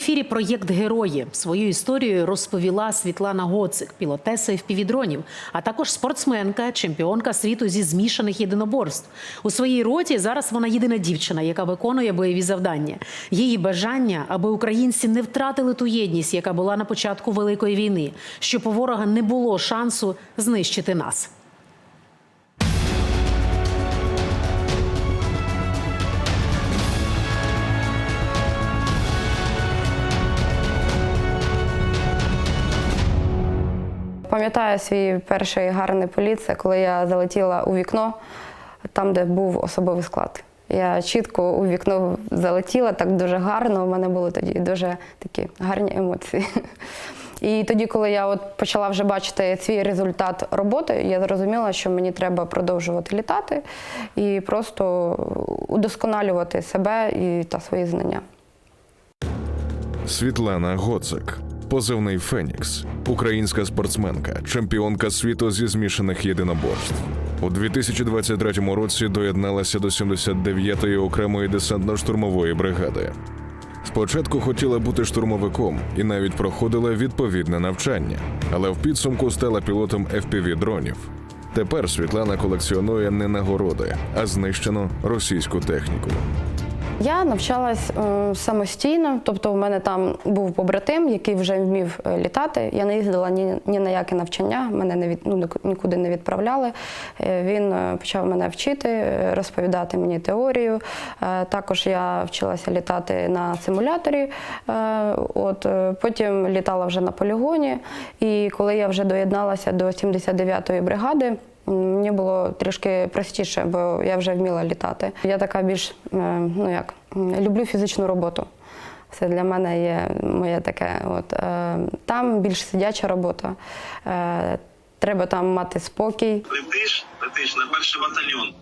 Ефірі проєкт Герої свою історію розповіла Світлана Гоцик, пілотеса впівдронів, а також спортсменка, чемпіонка світу зі змішаних єдиноборств. У своїй роті зараз вона єдина дівчина, яка виконує бойові завдання. Її бажання, аби українці не втратили ту єдність, яка була на початку великої війни, щоб у ворога не було шансу знищити нас. Пам'ятаю свій перший гарний політ, це коли я залетіла у вікно, там, де був особовий склад. Я чітко у вікно залетіла, так дуже гарно. У мене були тоді дуже такі гарні емоції. І тоді, коли я от почала вже бачити свій результат роботи, я зрозуміла, що мені треба продовжувати літати і просто удосконалювати себе і та свої знання. Світлана Гоцик, позивний Фенікс, українська спортсменка, чемпіонка світу зі змішаних єдиноборств. У 2023 році доєдналася до 79-ї окремої десантно-штурмової бригади. Спочатку хотіла бути штурмовиком і навіть проходила відповідне навчання, але в підсумку стала пілотом fpv дронів. Тепер Світлана колекціонує не нагороди, а знищену російську техніку. Я навчалась е, самостійно, тобто в мене там був побратим, який вже вмів е, літати. Я не їздила ні, ні на яке навчання, мене не від, ну, нікуди не відправляли. Е, Він почав мене вчити, розповідати мені теорію. Також я вчилася літати на симуляторі. От, потім літала вже на полігоні. І коли я вже доєдналася до 79-ї бригади, Мені було трішки простіше, бо я вже вміла літати. Я така більш е, ну як люблю фізичну роботу. Це для мене є моє таке. От е, там більш сидяча робота. Е, Треба там мати спокій. Летиш, летиш на перший батальйон.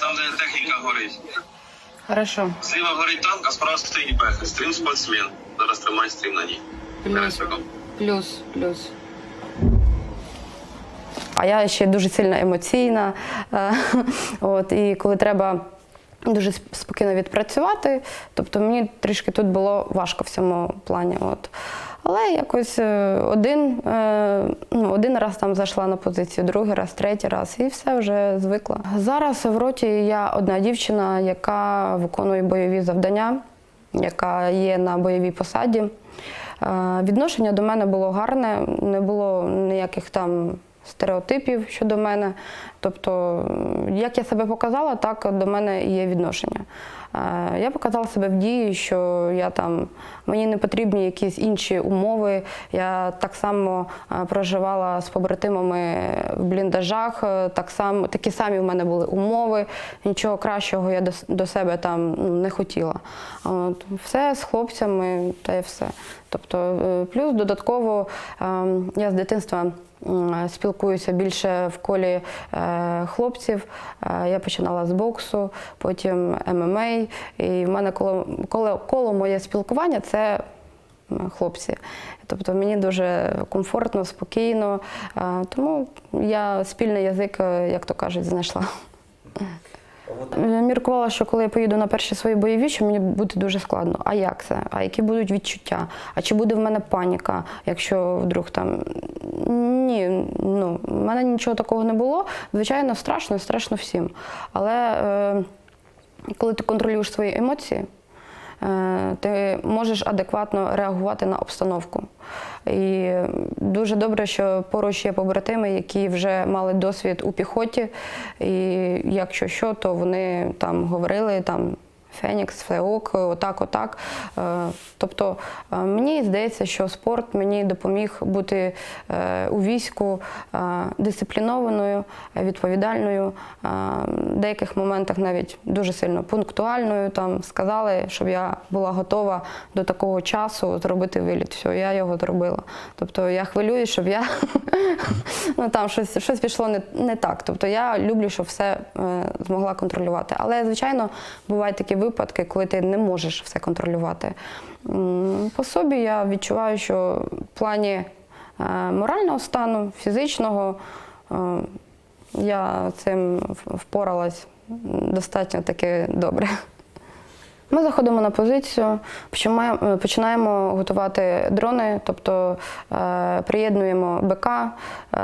Там, де техніка горить. Хорошо. Зліва горить танк, а справа стоїть пехи. Стрім спортсмен. Зараз тримай стрім на ній. Шагом. Плюс, плюс. А я ще дуже сильно емоційна. е, От, і коли треба дуже спокійно відпрацювати, тобто мені трішки тут було важко в цьому плані. От. Але якось е, один, е, ну, один раз там зайшла на позицію, другий раз, третій раз, і все вже звикла. Зараз в роті я одна дівчина, яка виконує бойові завдання, яка є на бойовій посаді. Відношення до мене було гарне, не було ніяких там стереотипів щодо мене. Тобто, як я себе показала, так до мене є відношення. Е, Я показала себе в дії, що я там мені не потрібні якісь інші умови. Я так само е, проживала з побратимами в бліндажах. е, Так само такі самі в мене були умови. Нічого кращого я до, до себе там ну, не хотіла. От, все з хлопцями та й все. Тобто, плюс додатково ем, я з дитинства спілкуюся більше в колі е, хлопців. Е, Я починала з боксу, потім ММА. І в мене коло, коло, коло моє спілкування це хлопці. Тобто мені дуже комфортно, спокійно. Е, Тому я спільний язик, як то кажуть, знайшла. Е, Міркувала, що коли я поїду на перші свої бойові, що мені буде дуже складно. А як це? А які будуть відчуття? А чи буде в мене паніка, якщо вдруг там ні, ну в мене нічого такого не було. Звичайно, страшно, страшно всім. Але е, коли ти контролюєш свої емоції, ти можеш адекватно реагувати на обстановку. І дуже добре, що поруч є побратими, які вже мали досвід у піхоті, і якщо що, то вони там говорили там. Фенікс, все ок, отак, отак. Е, Тобто е, мені здається, що спорт мені допоміг бути е, у війську дисциплінованою, відповідальною, в деяких моментах навіть дуже сильно пунктуальною. Там сказали, щоб я була готова до такого часу зробити виліт. Все, я його зробила. Тобто я хвилююсь, щоб я ну, там щось, щось пішло не, не так. Тобто я люблю, щоб все змогла контролювати. Але, звичайно, бувають такі випадки, коли ти не можеш все контролювати. По собі я відчуваю, що в плані е, морального стану, фізичного, е, я цим впоралась достатньо таки добре. Ми заходимо на позицію, починаємо, починаємо готувати дрони, тобто е, приєднуємо БК, е,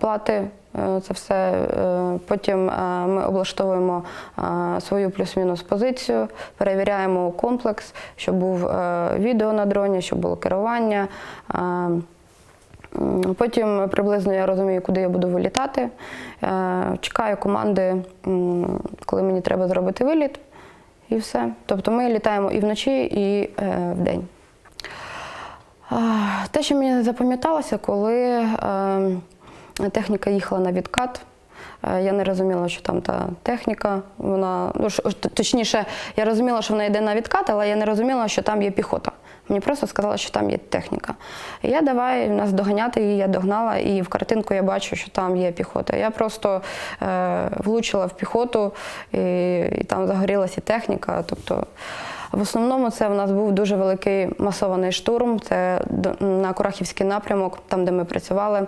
плати. Е, Це все. Е, Потім е, ми облаштовуємо свою плюс-мінус позицію, перевіряємо комплекс, щоб був відео на дроні, щоб було керування. Потім приблизно я розумію, куди я буду вилітати. Чекаю команди, коли мені треба зробити виліт, і все. Тобто ми літаємо і вночі, і е, вдень. Те, що мені запам'яталося, коли е, техніка їхала на відкат. е, Я не розуміла, що там та техніка. Вона ну точніше, я розуміла, що вона йде на відкат, але я не розуміла, що там є піхота. Мені просто сказали, що там є техніка. І я давай нас доганяти її, я догнала, і в картинку я бачу, що там є піхота. Я просто е, влучила в піхоту, і, і там загорілася техніка. Тобто, в основному це в нас був дуже великий масований штурм. Це на Курахівський напрямок, там де ми працювали, е,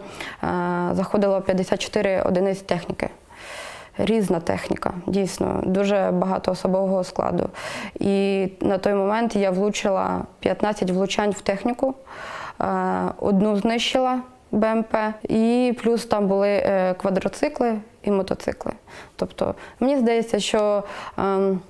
заходило 54 одиниць техніки. Різна техніка, дійсно, дуже багато особового складу. І на той момент я влучила 15 влучань в техніку, е, одну знищила БМП, і плюс там були е, квадроцикли і мотоцикли. Тобто, мені здається, що ем,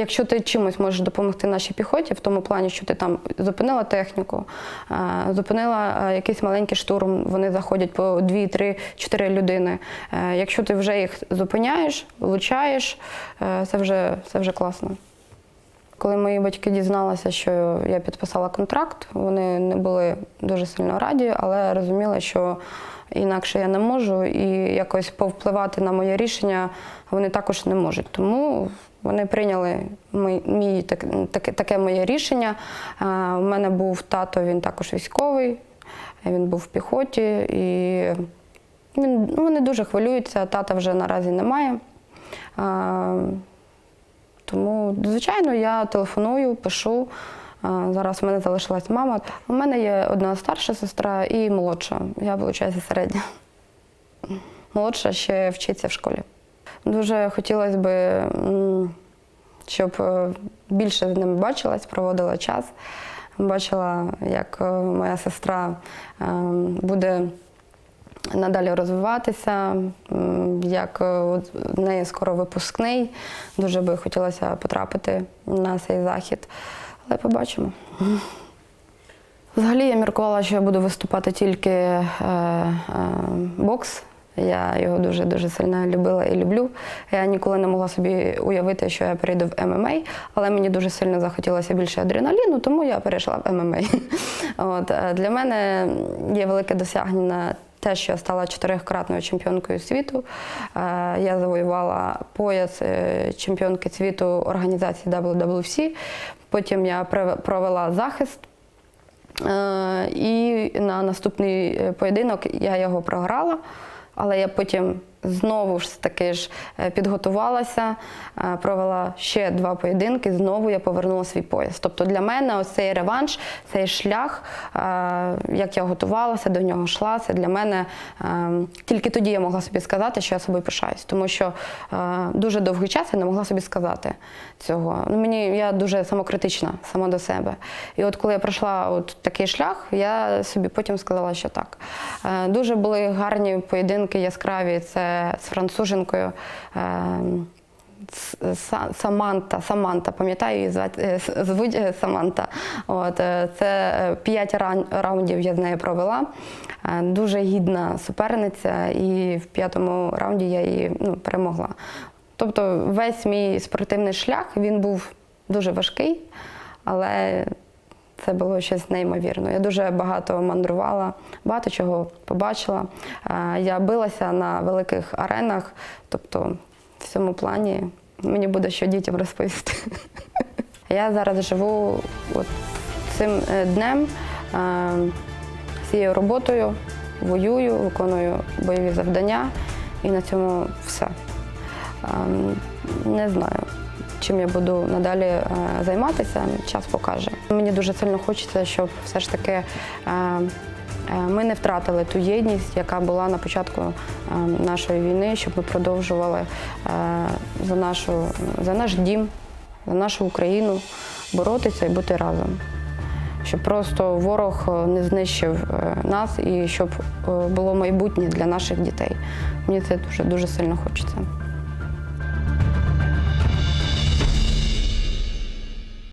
Якщо ти чимось можеш допомогти нашій піхоті, в тому плані, що ти там зупинила техніку, е, зупинила е, якийсь маленький штурм, вони заходять по 2, 3, 4 людини. Е, Якщо ти вже їх зупиняєш, влучаєш, це вже, це вже класно. Коли мої батьки дізналися, що я підписала контракт, вони не були дуже сильно раді, але розуміли, що інакше я не можу, і якось повпливати на моє рішення вони також не можуть. Тому вони прийняли мій, мій так, таке, таке моє рішення. У мене був тато, він також військовий, він був в піхоті, і він, ну, вони дуже хвилюються. Тата вже наразі немає. А, тому, звичайно, я телефоную, пишу. А, Зараз в мене залишилась мама. У мене є одна старша сестра і молодша. Я, виходить, середня. Молодша ще вчиться в школі. Дуже хотілося б, щоб е, більше з ними бачилась, проводила час. Бачила, як е, моя сестра е, буде надалі розвиватися, як в неї скоро випускний. Дуже би хотілося потрапити на цей захід. Але побачимо. Взагалі я міркувала, що я буду виступати тільки е, е, бокс. Я його дуже дуже сильно любила і люблю. Я ніколи не могла собі уявити, що я перейду в ММА, але мені дуже сильно захотілося більше адреналіну, тому я перейшла в ММА. От е, для мене є велике досягнення. Те, що я стала чотирикратною чемпіонкою світу, Е, я завоювала пояс е, чемпіонки світу організації WWC. Потім я провела захист І на наступний поєдинок я його програла, але я потім знову ж таки ж е, підготувалася, е, провела ще два поєдинки, знову я повернула свій пояс. Тобто для мене ось цей реванш, цей шлях, е, як я готувалася, до нього йшла, це для мене тільки тоді я могла собі сказати, що я собою пишаюсь, тому що дуже довгий час я не могла собі сказати цього. Ну, мені я дуже самокритична сама до себе. І от коли я пройшла от такий шлях, я собі потім сказала, що так. Дуже були гарні поєдинки яскраві. Це з француженкою. е, Саманта, Саманта, пам'ятаю її е, звуть е, Саманта. От, це п'ять раундів я з нею провела. Дуже гідна суперниця, і в п'ятому раунді я її ну, перемогла. Тобто весь мій спортивний шлях він був дуже важкий, але це було щось неймовірне. Я дуже багато мандрувала, багато чого побачила. Я билася на великих аренах, тобто в цьому плані мені буде що дітям розповісти. Я зараз живу от цим е, днем, цією роботою, воюю, виконую бойові завдання, і на цьому все. Не знаю, чим я буду надалі е, займатися, час покаже. Мені дуже сильно хочеться, щоб все ж таки е, е, ми не втратили ту єдність, яка була на початку нашої війни, щоб ми продовжували за, нашу, за наш дім, за нашу Україну боротися і бути разом. Щоб просто ворог не знищив нас і щоб було майбутнє для наших дітей. Мені це дуже дуже сильно хочеться.